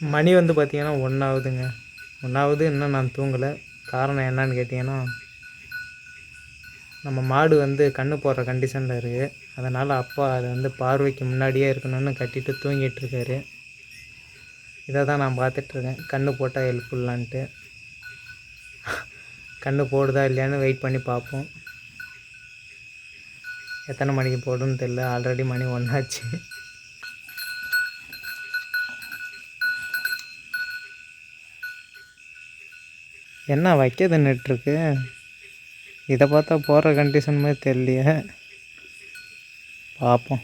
மணி வந்து பார்த்தீங்கன்னா ஒன்றாவதுங்க ஒன்றாவது இன்னும் நான் தூங்கலை. காரணம் என்னன்னு கேட்டிங்கன்னா நம்ம மாடு வந்து கண்ணு போடுற கண்டிஷனில் இருக்குது அதனால் அப்பா அதை வந்து பார்வைக்கு முன்னாடியே இருக்கணும்னு கட்டிட்டு தூங்கிட்டு இருக்காரு. இதை தான் நான் பார்த்துட்ருக்கேன் கண்ணு போட்டால் ஹெல்ப்ஃபுல்லான்ட்டு கண்ணு போடுதா இல்லையான்னு வெயிட் பண்ணி பார்ப்போம். எத்தனை மணிக்கு போடுன்னு தெரில ஆல்ரெடி மணி ஒன்றாச்சு என்ன வைக்க தின்னுட்டுருக்கு இதை பார்த்தா போகிற கண்டிஷன் மாதிரி தெரியலையே. பார்ப்போம்.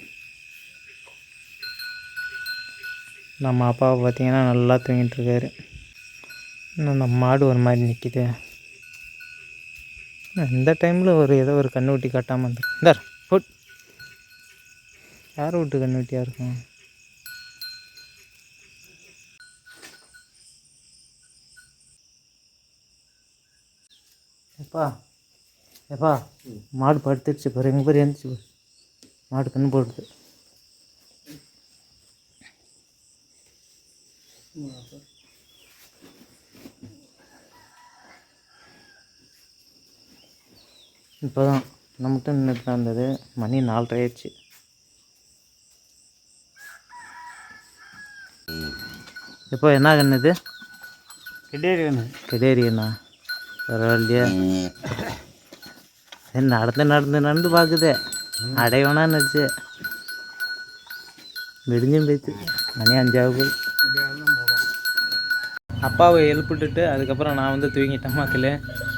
நம்ம அப்பாவை பார்த்தீங்கன்னா நல்லா தூங்கிட்டு இருக்காரு. இன்னும் மாடு ஒரு மாதிரி நிற்கிது இந்த டைமில் ஒரு ஏதோ ஒரு கண்ணுக்குட்டி காட்டாமல் இருந்து இந்தார் ஃபுட் யார் வீட்டு கண்ணுக்குட்டியாக இருக்கும்? எப்பா எப்பா மாடு படுத்துடுச்சு பாரு எங்கள் பேர் எழுந்துச்சு பாரு. மாடு கண்ணு போடுது. இப்போ தான் நம்மகிட்ட நின்றுட்டு தான் இருந்தது. மணி நாலரை ஆயிடுச்சு. இப்போ என்ன கண்ணு இது? கிட்டேரி வேணும் கிடையாதுண்ணா பரவாயில்லையா. நடந்து நடந்து நடந்து பார்க்குது அடைவனா நினச்சி. விடிஞ்சும் போயிடுச்சு. மணி அஞ்சாவது அப்பாவை எழுப்பிட்டுட்டு அதுக்கப்புறம் நான் வந்து தூங்கிட்டேன் மக்களே.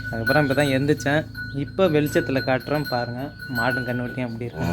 அதுக்கப்புறம் இப்போ தான் எந்திரிச்சேன். இப்போ வெளிச்சத்தில் காட்டுறேன் பாருங்கள் மாடும் கண்ணுவட்டியும் அப்படி இருக்கு.